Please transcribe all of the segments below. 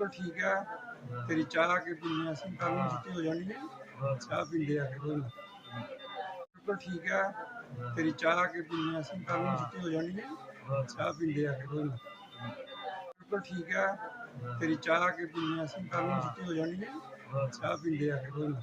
ਬਿਲਕੁਲ ਠੀਕ ਹੈ ਤੇਰੀ ਚਾਹ ਕੇ ਪੀਣੀ ਅਸੀਂ ਕੱਲ ਨੂੰ ਛੁੱਟੀ ਹੋ ਜਾਣੀ ਹੈ ਚਾਹ ਪੀਂਦੇ ਆ ਕੇ ਕੋਈ ਨਾ। ਬਿਲਕੁਲ ਠੀਕ ਹੈ ਤੇਰੀ ਚਾਹ ਕੇ ਪੀਣੀ ਅਸੀਂ ਕੱਲ ਨੂੰ ਛੁੱਟੀ ਹੋ ਜਾਣੀ ਹੈ ਚਾਹ ਪੀਂਦੇ ਆ ਕੇ ਕੋਈ ਨਾ। ਬਿਲਕੁਲ ਠੀਕ ਹੈ ਤੇਰੀ ਚਾਹ ਕੇ ਪੀਣੀ ਅਸੀਂ ਕੱਲ ਨੂੰ ਛੁੱਟੀ ਹੋ ਜਾਣੀ ਹੈ ਚਾਹ ਪੀਂਦੇ ਆ ਕੇ ਕੋਈ ਨਾ।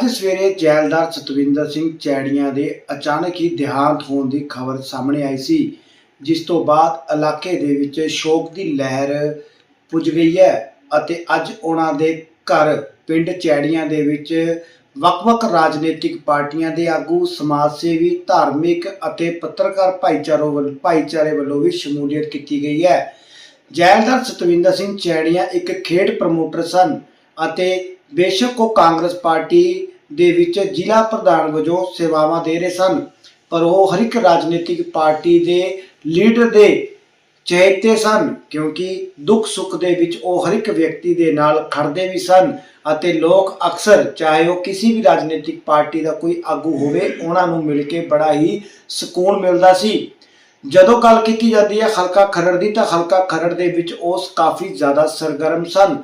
ਅੱਜ ਸਵੇਰੇ ਜੈਲਦਾਰ ਸਤਵਿੰਦਰ ਸਿੰਘ ਚੈੜੀਆਂ ਦੇ ਅਚਾਨਕ ਹੀ ਦੇਹਾਂਤ ਹੋਣ ਦੀ ਖਬਰ ਸਾਹਮਣੇ ਆਈ ਸੀ, ਜਿਸ ਤੋਂ ਬਾਅਦ ਇਲਾਕੇ ਦੇ ਵਿੱਚ ਸ਼ੋਕ ਦੀ ਲਹਿਰ ਪੁੱਜ ਗਈ ਹੈ ਅਤੇ ਅੱਜ ਉਹਨਾਂ ਦੇ ਘਰ ਪਿੰਡ ਚੈੜੀਆਂ ਦੇ ਵਿੱਚ ਵੱਖ-ਵੱਖ ਰਾਜਨੀਤਿਕ ਪਾਰਟੀਆਂ ਦੇ ਆਗੂ ਸਮਾਜ ਸੇਵੀ ਧਾਰਮਿਕ ਅਤੇ ਪੱਤਰਕਾਰ ਭਾਈਚਾਰੋ ਵੱਲ, ਭਾਈਚਾਰੇ ਵੱਲੋਂ ਵੀ ਸ਼ਮੂਲੀਅਤ ਕੀਤੀ ਗਈ ਹੈ। ਜੈਲਦਾਰ ਸਤਵਿੰਦਰ ਸਿੰਘ ਚੈੜੀਆਂ ਇੱਕ ਖੇਡ ਪ੍ਰਮੋਟਰ ਸਨ। ਅਤੇ ਬੇਸ਼ੱਕ ਉਹ ਕਾਂਗਰਸ ਪਾਰਟੀ ਦੇ ਵਿੱਚ ਜ਼ਿਲ੍ਹਾ ਪ੍ਰਧਾਨ ਵਜੋਂ ਸੇਵਾਵਾਂ ਦੇ ਰਹੇ ਸਨ, ਪਰ ਉਹ ਹਰ ਇੱਕ ਰਾਜਨੀਤਿਕ ਪਾਰਟੀ ਦੇ ਲੀਡਰ ਦੇ ਚਹੇਤੇ ਸਨ, ਕਿਉਂਕਿ ਦੁੱਖ ਸੁੱਖ ਦੇ ਵਿੱਚ ਉਹ ਹਰ ਇੱਕ ਵਿਅਕਤੀ ਦੇ ਨਾਲ ਖੜਦੇ ਵੀ ਸਨ ਅਤੇ ਲੋਕ ਅਕਸਰ ਚਾਹੇ ਉਹ ਕਿਸੇ ਵੀ ਰਾਜਨੀਤਿਕ ਪਾਰਟੀ ਦਾ ਕੋਈ ਆਗੂ ਹੋਵੇ, ਉਹਨਾਂ ਨੂੰ ਮਿਲ ਕੇ ਬੜਾ ਹੀ ਸਕੂਨ ਮਿਲਦਾ ਸੀ। ਜਦੋਂ ਗੱਲ ਕੀਤੀ ਜਾਂਦੀ ਹੈ ਹਲਕਾ ਖਰੜ ਦੀ, ਤਾਂ ਹਲਕਾ ਖਰੜ ਦੇ ਵਿੱਚ ਉਸ ਕਾਫੀ ਜ਼ਿਆਦਾ ਸਰਗਰਮ ਸਨ।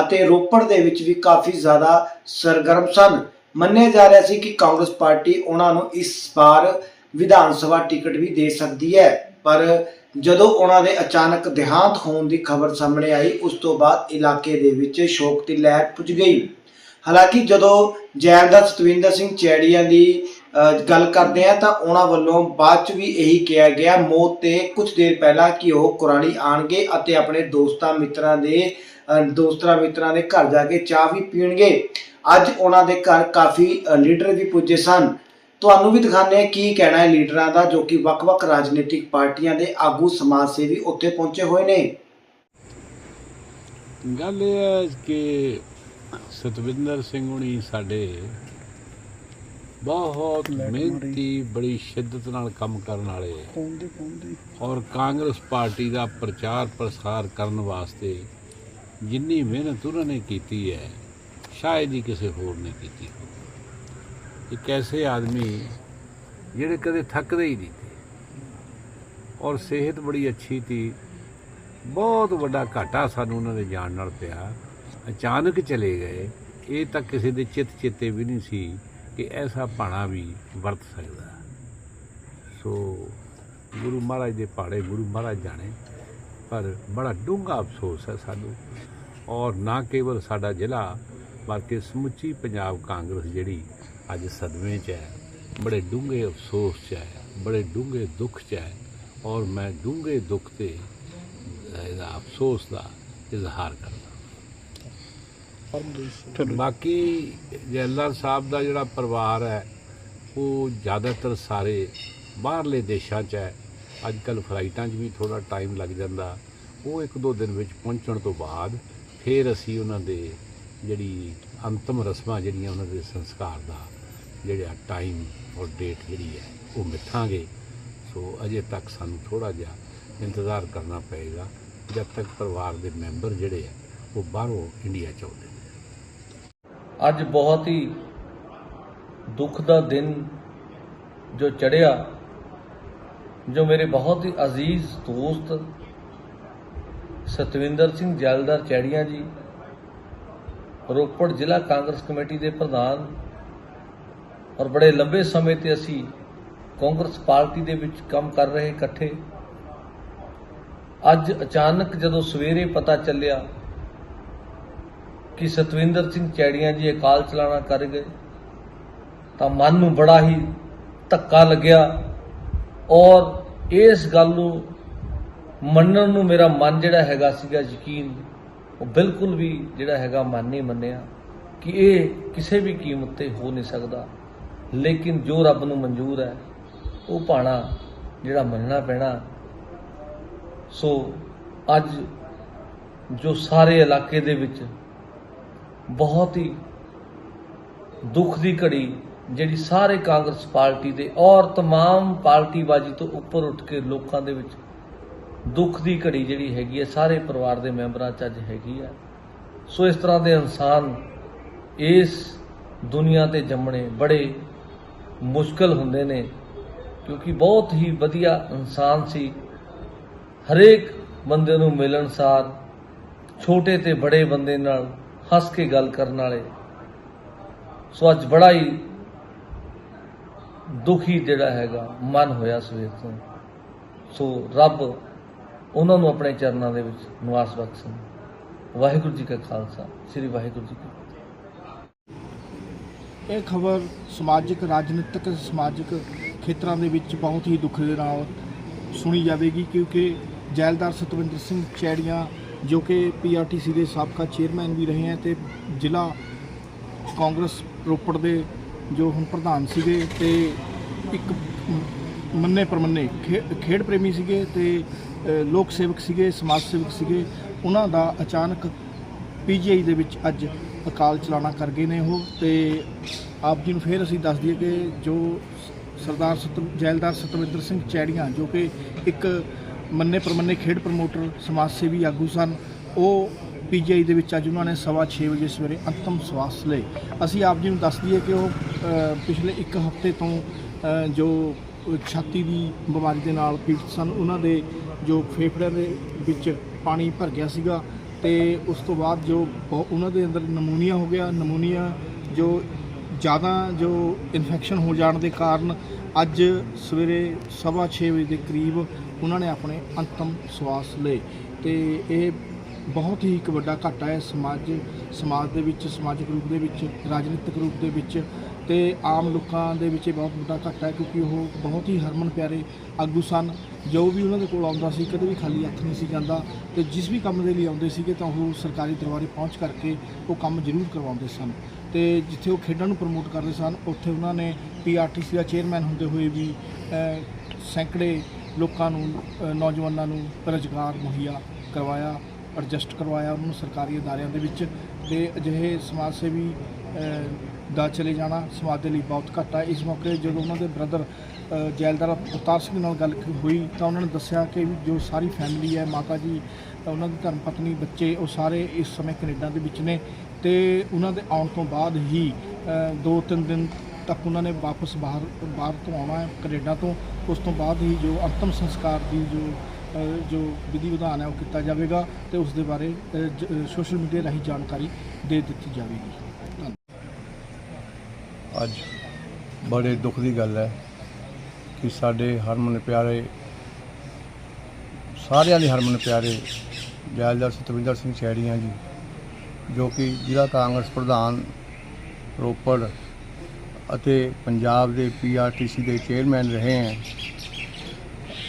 ਅਤੇ ਰੋਪੜ ਦੇ ਵਿੱਚ ਵੀ ਕਾਫੀ ਜ਼ਿਆਦਾ ਸਰਗਰਮ ਸਨ। ਮੰਨਿਆ ਜਾ ਰਿਹਾ ਸੀ ਕਿ ਕਾਂਗਰਸ ਪਾਰਟੀ ਉਹਨਾਂ ਨੂੰ ਇਸ ਵਾਰ ਵਿਧਾਨ ਸਭਾ ਟਿਕਟ ਵੀ ਦੇ ਸਕਦੀ ਹੈ, ਪਰ ਜਦੋਂ ਉਹਨਾਂ ਦੇ ਅਚਾਨਕ ਦੇਹਾਂਤ ਹੋਣ ਦੀ ਖਬਰ ਸਾਹਮਣੇ ਆਈ, ਉਸ ਤੋਂ ਬਾਅਦ ਇਲਾਕੇ ਦੇ ਵਿੱਚ ਸ਼ੋਕ ਦੀ ਲਹਿਰ ਪੁੱਜ ਗਈ। ਹਾਲਾਂਕਿ ਜਦੋਂ ਜੈਲਦਾਰ ਸਤਵਿੰਦਰ ਸਿੰਘ ਚੈੜੀਆਂ ਦੀ ਗੱਲ ਕਰਦੇ ਆ ਤਾਂ ਉਹਨਾਂ ਵੱਲੋਂ ਬਾਅਦ ਚ ਵੀ ਇਹੀ ਕਿਹਾ ਗਿਆ, ਮੌਤ ਤੇ ਕੁਝ ਦੇਰ ਪਹਿਲਾਂ ਕਿ ਉਹ ਕੁਰਾਲੀ ਆਣਗੇ ਅਤੇ ਆਪਣੇ ਦੋਸਤਾਂ ਮਿੱਤਰਾਂ ਦੇ ਦੋਸਤਾਂ ਮਿੱਤਰਾਂ ਦੇ ਘਰ ਜਾ ਕੇ ਚਾਹ ਵੀ ਪੀਣਗੇ। ਅੱਜ ਉਹਨਾਂ ਦੇ ਘਰ ਕਾਫੀ ਲੀਡਰ ਵੀ ਪੁੱਜੇ ਸਨ। ਤੁਹਾਨੂੰ ਵੀ ਦਿਖਾਉਂਦੇ ਹਾਂ ਕੀ ਕਹਿਣਾ ਹੈ ਲੀਡਰਾਂ ਦਾ, ਜੋ ਕਿ ਵੱਖ-ਵੱਖ ਰਾਜਨੀਤਿਕ ਪਾਰਟੀਆਂ ਦੇ ਆਗੂ ਸਮਾਜ ਸੇਵੀ ਉੱਥੇ ਪਹੁੰਚੇ ਹੋਏ ਨੇ। ਗੱਲ ਇਹ ਹੈ ਕਿ ਸਤਵਿੰਦਰ ਸਿੰਘ ਹੁਣੀ ਸਾਡੇ ਬਹੁਤ ਮਿਹਨਤੀ ਬੜੀ ਸ਼ਿੱਦਤ ਨਾਲ ਕੰਮ ਕਰਨ ਵਾਲੇ ਔਰ ਕਾਂਗਰਸ ਪਾਰਟੀ ਦਾ ਪ੍ਰਚਾਰ ਪ੍ਰਸਾਰ ਕਰਨ ਵਾਸਤੇ ਜਿੰਨੀ ਮਿਹਨਤ ਉਹਨਾਂ ਨੇ ਕੀਤੀ ਹੈ ਸ਼ਾਇਦ ਹੀ ਕਿਸੇ ਹੋਰ ਨੇ ਕੀਤੀ ਹੋਵੇ। ਇੱਕ ਐਸੇ ਆਦਮੀ ਜਿਹੜੇ ਕਦੇ ਥੱਕਦੇ ਹੀ ਨਹੀਂ ਔਰ ਸਿਹਤ ਬੜੀ ਅੱਛੀ ਸੀ। ਬਹੁਤ ਵੱਡਾ ਘਾਟਾ ਸਾਨੂੰ ਉਹਨਾਂ ਦੇ ਜਾਣ ਨਾਲ ਪਿਆ। ਅਚਾਨਕ ਚਲੇ ਗਏ। ਇਹ ਤਾਂ ਕਿਸੇ ਦੇ ਚਿੱਤ ਚੇਤੇ ਵੀ ਨਹੀਂ ਸੀ ਕਿ ਐਸਾ ਭਾਣਾ ਵੀ ਵਰਤ ਸਕਦਾ ਸੋ ਗੁਰੂ ਮਹਾਰਾਜ ਦੇ ਪਾੜੇ ਗੁਰੂ ਮਹਾਰਾਜ ਜਾਣੇ, ਪਰ ਬੜਾ ਡੂੰਘਾ ਅਫਸੋਸ ਹੈ ਸਾਨੂੰ। ਔਰ ਨਾ ਕੇਵਲ ਸਾਡਾ ਜ਼ਿਲ੍ਹਾ, ਬਲਕਿ ਸਮੁੱਚੀ ਪੰਜਾਬ ਕਾਂਗਰਸ ਜਿਹੜੀ ਅੱਜ ਸਦਮੇ 'ਚ ਹੈ, ਬੜੇ ਡੂੰਘੇ ਅਫਸੋਸ 'ਚ ਹੈ, ਬੜੇ ਡੂੰਘੇ ਦੁੱਖ 'ਚ ਹੈ। ਔਰ ਮੈਂ ਡੂੰਘੇ ਦੁੱਖ ਤੇ ਇਹਦਾ ਅਫਸੋਸ ਦਾ ਇਜ਼ਹਾਰ ਕਰਦਾ। ਬਾਕੀ ਜੈਲਰ ਸਾਹਿਬ ਦਾ ਜਿਹੜਾ ਪਰਿਵਾਰ ਹੈ, ਉਹ ਜ਼ਿਆਦਾਤਰ ਸਾਰੇ ਬਾਹਰਲੇ ਦੇਸ਼ਾਂ 'ਚ ਹੈ। ਅੱਜ ਕੱਲ ਫਲਾਈਟਾਂ 'ਚ ਵੀ ਥੋੜਾ ਟਾਈਮ ਲੱਗ ਜਾਂਦਾ। ਉਹ ਇੱਕ ਦੋ ਦਿਨ ਵਿੱਚ ਪਹੁੰਚਣ ਤੋਂ ਬਾਅਦ ਫਿਰ ਅਸੀਂ ਉਹਨਾਂ ਦੇ ਜਿਹੜੀ ਅੰਤਮ ਰਸਮਾਂ ਜਿਹੜੀਆਂ ਉਹਨਾਂ ਦੇ ਸੰਸਕਾਰ ਦਾ ਜਿਹੜਾ ਟਾਈਮ ਔਰ ਡੇਟ ਜਿਹੜੀ ਹੈ, ਉਹ ਮਿੱਥਾਂਗੇ। ਸੋ ਅਜੇ ਤੱਕ ਸਾਨੂੰ ਥੋੜਾ ਜਿਹਾ ਇੰਤਜ਼ਾਰ ਕਰਨਾ ਪਏਗਾ। ਜਦ ਤੱਕ ਪਰਿਵਾਰ ਦੇ ਮੈਂਬਰ ਜਿਹੜੇ ਆ, ਉਹ ਬਾਹਰੋਂ ਇੰਡੀਆ ਚ ਆਉਂਦੇ ਅੱਜ ਬਹੁਤ ਹੀ ਦੁੱਖ ਦਾ ਦਿਨ ਜੋ ਚੜਿਆ, ਜੋ ਮੇਰੇ ਬਹੁਤ ਹੀ ਅਜ਼ੀਜ਼ ਦੋਸਤ ਸਤਵਿੰਦਰ ਸਿੰਘ ਜੈਲਦਾਰ ਚੈੜੀਆਂ ਜੀ, ਰੋਪੜ ਜ਼ਿਲ੍ਹਾ ਕਾਂਗਰਸ ਕਮੇਟੀ ਦੇ ਪ੍ਰਧਾਨ ਔਰ ਬੜੇ ਲੰਬੇ ਸਮੇਂ ਤੇ ਅਸੀਂ ਕਾਂਗਰਸ ਪਾਰਟੀ ਦੇ ਵਿੱਚ ਕੰਮ ਕਰ ਰਹੇ ਇਕੱਠੇ, ਅੱਜ ਅਚਾਨਕ ਜਦੋਂ ਸਵੇਰੇ ਪਤਾ ਚੱਲਿਆ ਕਿ ਸਤਵਿੰਦਰ ਸਿੰਘ ਚੈੜੀਆਂ ਜੀ ਅਕਾਲ ਚਲਾਣਾ ਕਰ ਗਏ। ਤਾਂ ਮਨ ਨੂੰ ਬੜਾ ਹੀ ਧੱਕਾ ਲੱਗਿਆ ਔਰ ਇਸ ਗੱਲ ਨੂੰ ਮੰਨਣ ਨੂੰ ਮੇਰਾ ਮਨ ਜਿਹੜਾ ਹੈਗਾ ਸੀਗਾ ਯਕੀਨ ਉਹ ਬਿਲਕੁਲ ਵੀ ਜਿਹੜਾ ਹੈਗਾ ਮਨ ਨਹੀਂ ਮੰਨਿਆ ਕਿ ਇਹ ਕਿਸੇ ਵੀ ਕੀਮਤ ਤੇ ਹੋ ਨਹੀਂ ਸਕਦਾ। ਲੇਕਿਨ ਜੋ ਰੱਬ ਨੂੰ ਮਨਜ਼ੂਰ ਹੈ, ਉਹ ਭਾਣਾ ਜਿਹੜਾ ਮੰਨਣਾ ਪੈਣਾ। ਸੋ ਅੱਜ ਜੋ ਸਾਰੇ ਇਲਾਕੇ ਦੇ ਵਿੱਚ ਬਹੁਤ ਹੀ ਦੁੱਖ ਦੀ ਘੜੀ ਜਿਹੜੀ ਸਾਰੇ ਕਾਂਗਰਸ ਪਾਰਟੀ ਦੇ ਔਰ तमाम ਪਾਰਟੀਬਾਜ਼ੀ ਤੋਂ ਉੱਪਰ ਉੱਠ ਕੇ ਲੋਕਾਂ ਦੇ ਵਿੱਚ ਦੁੱਖ ਦੀ ਘੜੀ ਜਿਹੜੀ ਹੈਗੀ ਹੈ ਸਾਰੇ ਪਰਿਵਾਰ ਦੇ ਮੈਂਬਰਾਂ 'ਚ ਅੱਜ ਹੈਗੀ ਹੈ ਸੋ ਇਸ ਤਰ੍ਹਾਂ ਦੇ ਇਨਸਾਨ ਇਸ ਦੁਨੀਆ ਤੇ ਜੰਮਣੇ ਬੜੇ ਮੁਸ਼ਕਲ ਹੁੰਦੇ ਨੇ ਕਿਉਂਕਿ ਬਹੁਤ ਹੀ ਵਧੀਆ ਇਨਸਾਨ ਸੀ ਹਰੇਕ ਬੰਦੇ ਨੂੰ ਮਿਲਣਸਾਰ ਛੋਟੇ ਤੇ ਬੜੇ ਬੰਦੇ ਨਾਲ ਹੱਸ ਕੇ ਗੱਲ ਕਰਨ ਵਾਲੇ। ਸੋ ਅੱਜ ਬੜਾ ਹੀ ਦੁਖੀ ਜਿਹੜਾ ਹੈਗਾ, ਮਨ ਹੋਇਆ ਸਵੇਰ ਤੋਂ। ਸੋ ਰੱਬ ਉਹਨਾਂ ਨੂੰ ਆਪਣੇ ਚਰਨਾਂ ਦੇ ਵਿੱਚ ਨਿਵਾਸ ਬਖਸ਼ਣ। ਵਾਹਿਗੁਰੂ ਜੀ ਕਾ ਖਾਲਸਾ, ਸ੍ਰੀ ਵਾਹਿਗੁਰੂ ਜੀ ਕੀ ਇਹ ਖਬਰ ਸਮਾਜਿਕ, ਰਾਜਨੀਤਿਕ, ਸਮਾਜਿਕ ਖੇਤਰਾਂ ਦੇ ਵਿੱਚ ਬਹੁਤ ਹੀ ਦੁੱਖ ਦੇ ਨਾਲ ਸੁਣੀ ਜਾਵੇਗੀ ਕਿਉਂਕਿ ਜੈਲਦਾਰ ਸਤਵਿੰਦਰ ਸਿੰਘ ਚੈੜੀਆਂ ਜੋ ਕਿ ਪੀਆਰਟੀਸੀ ਦੇ ਸਾਬਕਾ ਚੇਅਰਮੈਨ ਵੀ ਰਹੇ ਹਨ ਤੇ ਜ਼ਿਲ੍ਹਾ ਕਾਂਗਰਸ ਰੋਪੜ ਦੇ ਜੋ ਹੁਣ ਪ੍ਰਧਾਨ ਸੀਗੇ ਤੇ ਇੱਕ ਮੰਨੇ ਪ੍ਰਮੰਨੇ ਖੇ- ਖੇਡ ਪ੍ਰੇਮੀ ਸੀਗੇ ਤੇ ਲੋਕ ਸੇਵਕ ਸੀਗੇ, ਸਮਾਜ ਸੇਵਕ ਸੀਗੇ, ਉਹਨਾਂ ਦਾ ਅਚਾਨਕ ਪੀਜੀਆਈ ਦੇ ਵਿੱਚ ਅੱਜ ਅਕਾਲ ਚਲਾਣਾ ਕਰ ਗਏ ਨੇ ਉਹ ਤੇ ਆਪ ਜੀ ਨੂੰ ਫਿਰ ਅਸੀਂ ਦੱਸ ਦਈਏ ਕਿ ਜੋ ਸਰਦਾਰ ਸਤ ਜੈਲਦਾਰ ਸਤਵਿੰਦਰ ਸਿੰਘ ਚੈੜੀਆਂ ਜੋ ਕਿ ਇੱਕ ਮੰਨੇ ਪ੍ਰਮੰਨੇ ਖੇਡ ਪ੍ਰਮੋਟਰ, ਸਮਾਜ ਸੇਵੀ ਆਗੂ ਸਨ। ਉਹ ਪੀਜੀਆਈ ਦੇ ਵਿੱਚ ਅੱਜ ਉਹਨਾਂ ਨੇ ਸਵਾ ਛੇ ਵਜੇ ਸਵੇਰੇ ਅੰਤਮ ਸਵਾਸ ਲਏ। ਅਸੀਂ ਆਪ ਜੀ ਨੂੰ ਦੱਸ ਦਈਏ ਕਿ ਉਹ ਪਿਛਲੇ ਇੱਕ ਹਫ਼ਤੇ ਤੋਂ ਜੋ ਛਾਤੀ ਦੀ ਬਿਮਾਰੀ ਦੇ ਨਾਲ ਪੀੜਤ ਸਨ, ਉਹਨਾਂ ਦੇ ਜੋ ਫੇਫੜਿਆਂ ਦੇ ਵਿੱਚ ਪਾਣੀ ਭਰ ਗਿਆ ਸੀਗਾ ਤੇ ਉਸ ਤੋਂ ਬਾਅਦ ਜੋ ਉਹਨਾਂ ਦੇ ਅੰਦਰ ਨਮੂਨੀਆ ਹੋ ਗਿਆ। ਨਮੂਨੀਆ ਜੋ ਜ਼ਿਆਦਾ ਜੋ ਇਨਫੈਕਸ਼ਨ ਹੋ ਜਾਣ ਦੇ ਕਾਰਨ ਅੱਜ ਸਵੇਰੇ ਸਵਾ ਛੇ ਵਜੇ ਦੇ ਕਰੀਬ ਉਹਨਾਂ ਨੇ ਆਪਣੇ ਅੰਤਮ ਸਵਾਸ ਲਏ ਤੇ ਇਹ ਬਹੁਤ ਹੀ ਇੱਕ ਵੱਡਾ ਘਾਟਾ ਹੈ ਸਮਾਜ ਸਮਾਜ ਦੇ ਵਿੱਚ, ਸਮਾਜਿਕ ਰੂਪ ਦੇ ਵਿੱਚ, ਰਾਜਨੀਤਿਕ ਰੂਪ ਦੇ ਵਿੱਚ ਤੇ ਆਮ ਲੋਕਾਂ ਦੇ ਵਿੱਚ ਇਹ ਬਹੁਤ ਵੱਡਾ ਘਾਟਾ ਹੈ ਕਿਉਂਕਿ ਉਹ ਬਹੁਤ ਹੀ ਹਰਮਨ ਪਿਆਰੇ ਆਗੂ ਸਨ। ਜੋ ਵੀ ਉਹਨਾਂ ਦੇ ਕੋਲ ਆਉਂਦਾ ਸੀ, ਕਦੇ ਵੀ ਖਾਲੀ ਹੱਥ ਨਹੀਂ ਸੀ ਜਾਂਦਾ ਤੇ ਜਿਸ ਵੀ ਕੰਮ ਦੇ ਲਈ ਆਉਂਦੇ ਸੀਗੇ ਤਾਂ ਉਹ ਸਰਕਾਰੀ ਦਰਬਾਰੇ ਪਹੁੰਚ ਕਰਕੇ ਉਹ ਕੰਮ ਜ਼ਰੂਰ ਕਰਵਾਉਂਦੇ ਸਨ। ਤੇ ਜਿੱਥੇ ਉਹ ਖੇਡਾਂ ਨੂੰ ਪ੍ਰਮੋਟ ਕਰਦੇ ਸਨ, ਉੱਥੇ ਉਹਨਾਂ ਨੇ ਪੀਆਰਟੀਸੀ ਦਾ ਚੇਅਰਮੈਨ ਹੁੰਦੇ ਹੋਏ ਵੀ ਸੈਂਕੜੇ ਲੋਕਾਂ ਨੂੰ ਅ, ਨੌਜਵਾਨਾਂ ਨੂੰ ਰੁਜ਼ਗਾਰ ਮੁਹੱਈਆ ਕਰਵਾਇਆ ਐਡਜਸਟ ਕਰਵਾਇਆ ਉਹਨਾਂ ਨੂੰ ਸਰਕਾਰੀ ਅਦਾਰਿਆਂ ਦੇ ਵਿੱਚ ਤੇ ਅਜਿਹੇ ਸਮਾਜ ਸੇਵੀ ਅ, ਦਾ ਚਲੇ ਜਾਣਾ ਸਮਾਜ ਦੇ ਲਈ ਬਹੁਤ ਘੱਟ ਹੈ। ਇਸ ਮੌਕੇ ਜਦੋਂ ਉਹਨਾਂ ਦੇ ਬ੍ਰਦਰ ਜੈਲਦਾਰ ਅਵਤਾਰ ਸਿੰਘ ਨਾਲ ਗੱਲ ਕ- ਹੋਈ ਤਾਂ ਉਹਨਾਂ ਨੇ ਦੱਸਿਆ ਕਿ ਵੀ ਜੋ ਸਾਰੀ ਫੈਮਿਲੀ ਹੈ ਮਾਤਾ ਜੀ ਉਹਨਾਂ ਦੀ ਧਰਮ ਪਤਨੀ ਬੱਚੇ ਉਹ ਸਾਰੇ ਇਸ ਸਮੇਂ ਕੈਨੇਡਾ ਦੇ ਵਿੱਚ ਨੇ ਤੇ ਉਹਨਾਂ ਦੇ ਆਉਣ ਤੋਂ ਬਾਅਦ ਹੀ ਅ, ਦੋ ਤਿੰਨ ਦਿਨ ਤੱਕ ਉਹਨਾਂ ਨੇ ਵਾਪਸ ਬਾਹਰ ਬਾਹਰ ਤੋਂ ਆਉਣਾ ਹੈ, ਕੈਨੇਡਾ ਤੋਂ। ਉਸ ਤੋਂ ਬਾਅਦ ਹੀ ਜੋ ਅੰਤਮ ਸੰਸਕਾਰ ਦੀ ਜੋ ਜੋ ਵਿਧੀ ਵਿਧਾਨ ਹੈ ਉਹ ਕੀਤਾ ਜਾਵੇਗਾ ਤੇ ਉਸ ਦੇ ਬਾਰੇ ਸੋਸ਼ਲ ਮੀਡੀਆ ਰਾਹੀਂ ਜਾਣਕਾਰੀ ਦੇ ਦਿੱਤੀ ਜਾਵੇਗੀ। ਅੱਜ ਬੜੇ ਦੁੱਖ ਦੀ ਗੱਲ ਹੈ ਕਿ ਸਾਡੇ ਹਰਮਨ ਪਿਆਰੇ, ਸਾਰਿਆਂ ਦੇ ਹਰਮਨ ਪਿਆਰੇ ਜੈਲਦਾਰ ਸਤਵਿੰਦਰ ਸਿੰਘ ਚੈੜੀਆਂ ਜੀ, ਜੋ ਕਿ ਜ਼ਿਲ੍ਹਾ ਕਾਂਗਰਸ ਪ੍ਰਧਾਨ ਰੋਪੜ ਅਤੇ ਪੰਜਾਬ ਦੇ ਪੀਆਰਟੀਸੀ ਦੇ ਚੇਅਰਮੈਨ ਰਹੇ ਹਨ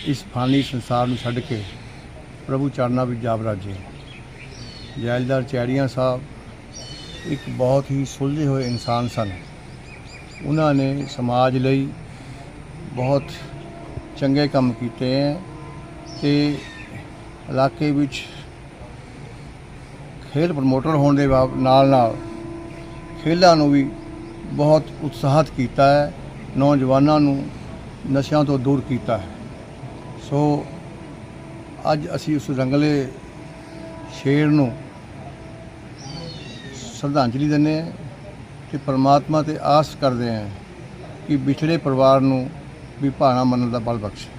ਇਸ ਫਾਨੀ ਸੰਸਾਰ ਨੂੰ ਛੱਡ ਕੇ ਪ੍ਰਭੂ ਚਰਨਾਂ ਵਿੱਚ ਜਾ ਬਰਾਜੇ ਜੈਲਦਾਰ ਚੈੜੀਆਂ ਸਾਹਿਬ ਇੱਕ ਬਹੁਤ ਹੀ ਸੁਲਝੇ ਹੋਏ ਇਨਸਾਨ ਸਨ। ਉਹਨਾਂ ਨੇ ਸਮਾਜ ਲਈ ਬਹੁਤ ਚੰਗੇ ਕੰਮ ਕੀਤੇ ਹੈ ਤੇ ਇਲਾਕੇ ਵਿੱਚ ਖੇਡ ਪ੍ਰਮੋਟਰ ਹੋਣ ਦੇ ਬਾਬ- ਨਾਲ ਨਾਲ ਖੇਡਾਂ ਨੂੰ ਵੀ ਬਹੁਤ ਉਤਸ਼ਾਹਿਤ ਕੀਤਾ ਹੈ, ਨੌਜਵਾਨਾਂ ਨੂੰ ਨਸ਼ਿਆਂ ਤੋਂ ਦੂਰ ਕੀਤਾ ਹੈ। ਸੋ ਅੱਜ ਅਸੀਂ ਉਸ ਰੰਗਲੇ ਸ਼ੇਰ ਨੂੰ ਸ਼ਰਧਾਂਜਲੀ ਦਿੰਦੇ ਹਾਂ ਕਿ ਪਰਮਾਤਮਾ ਤੇ ਆਸ ਕਰਦੇ ਹਾਂ ਕਿ ਵਿਛੜੇ ਪਰਿਵਾਰ ਨੂੰ ਵੀ ਭਾਣਾ ਮੰਨਣ ਦਾ ਬਲ ਬਖਸ਼ੇ।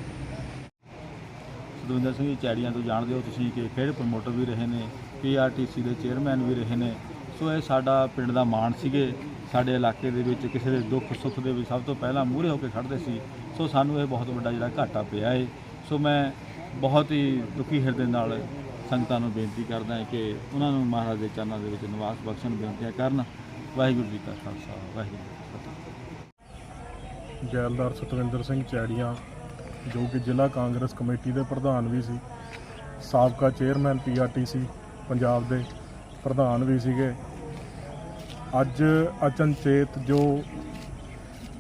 ਦਵਿੰਦਰ ਸਿੰਘ ਜੀ, ਚੈੜੀਆਂ ਤੋਂ ਜਾਣਦੇ ਹੋ ਤੁਸੀਂ ਕਿ ਖੇਡ ਪ੍ਰਮੋਟਰ ਵੀ ਰਹੇ ਨੇ ਪੀਆਰਟੀਸੀ ਦੇ ਚੇਅਰਮੈਨ ਵੀ ਰਹੇ ਨੇ। ਸੋ ਇਹ ਸਾਡਾ ਪਿੰਡ ਦਾ ਮਾਣ ਸੀਗੇ। ਸਾਡੇ ਇਲਾਕੇ ਦੇ ਵਿੱਚ ਕਿਸੇ ਦੇ ਦੁੱਖ ਸੁੱਖ ਦੇ ਵਿੱਚ ਸਭ ਤੋਂ ਪਹਿਲਾਂ ਮੂਹਰੇ ਹੋ ਕੇ ਖੜਦੇ ਸੀ, ਸੋ ਸਾਨੂੰ ਇਹ ਬਹੁਤ ਵੱਡਾ ਜਿਹੜਾ ਘਾਟਾ ਪਿਆ ਏ। ਸੋ ਮੈਂ ਬਹੁਤ ਹੀ ਦੁਖੀ ਹਿਰਦੇ ਨਾਲ ਸੰਗਤਾਂ ਨੂੰ ਬੇਨਤੀ ਕਰਦਾ ਹਾਂ ਕਿ ਉਹਨਾਂ ਨੂੰ ਮਹਾਰਾਜ ਦੇ ਚਰਨਾਂ ਦੇ ਵਿੱਚ ਨਿਵਾਸ ਬਖਸ਼ਣ ਬੇਨਤੀਆਂ ਕਰਨ। ਵਾਹਿਗੁਰੂ ਜੀ ਕਾ ਖਾਲਸਾ, ਵਾਹਿਗੁਰੂ ਜੀ ਕੀ ਫਤਿਹ। ਜੈਲਦਾਰ ਸਤਵਿੰਦਰ ਸਿੰਘ ਚੈੜੀਆਂ, ਜੋ ਕਿ ਜ਼ਿਲ੍ਹਾ ਕਾਂਗਰਸ ਕਮੇਟੀ ਦੇ ਪ੍ਰਧਾਨ ਵੀ ਸੀ, ਸਾਬਕਾ ਚੇਅਰਮੈਨ ਪੀਆਰਟੀਸੀ ਪੰਜਾਬ ਦੇ ਪ੍ਰਧਾਨ ਵੀ ਸੀਗੇ। ਅੱਜ ਅਚਨਚੇਤ ਜੋ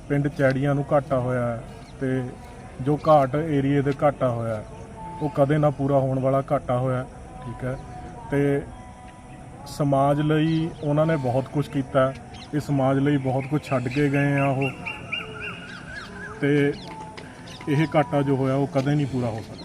ਪਿੰਡ ਚੈੜੀਆਂ ਨੂੰ ਘਾਟਾ ਹੋਇਆ ਹੈ ਤੇ ਜੋ ਘਾਟ ਏਰੀਏ ਦੇ ਘਾਟਾ ਹੋਇਆ ਹੈ, ਉਹ ਕਦੇ ਨਾ ਪੂਰਾ ਹੋਣ ਵਾਲਾ ਘਾਟਾ ਹੋਇਆ ਹੈ, ਠੀਕ ਹੈ ਤੇ ਸਮਾਜ ਲਈ ਉਹਨਾਂ ਨੇ ਬਹੁਤ ਕੁਝ ਕੀਤਾ ਹੈ। ਇਹ ਸਮਾਜ ਲਈ ਬਹੁਤ ਕੁਝ ਛੱਡ ਕੇ ਗਏ ਆ ਉਹ ਤੇ ਇਹ ਘਾਟਾ ਜੋ ਹੋਇਆ ਉਹ ਕਦੇ ਨਹੀਂ ਪੂਰਾ ਹੋ ਸਕਦਾ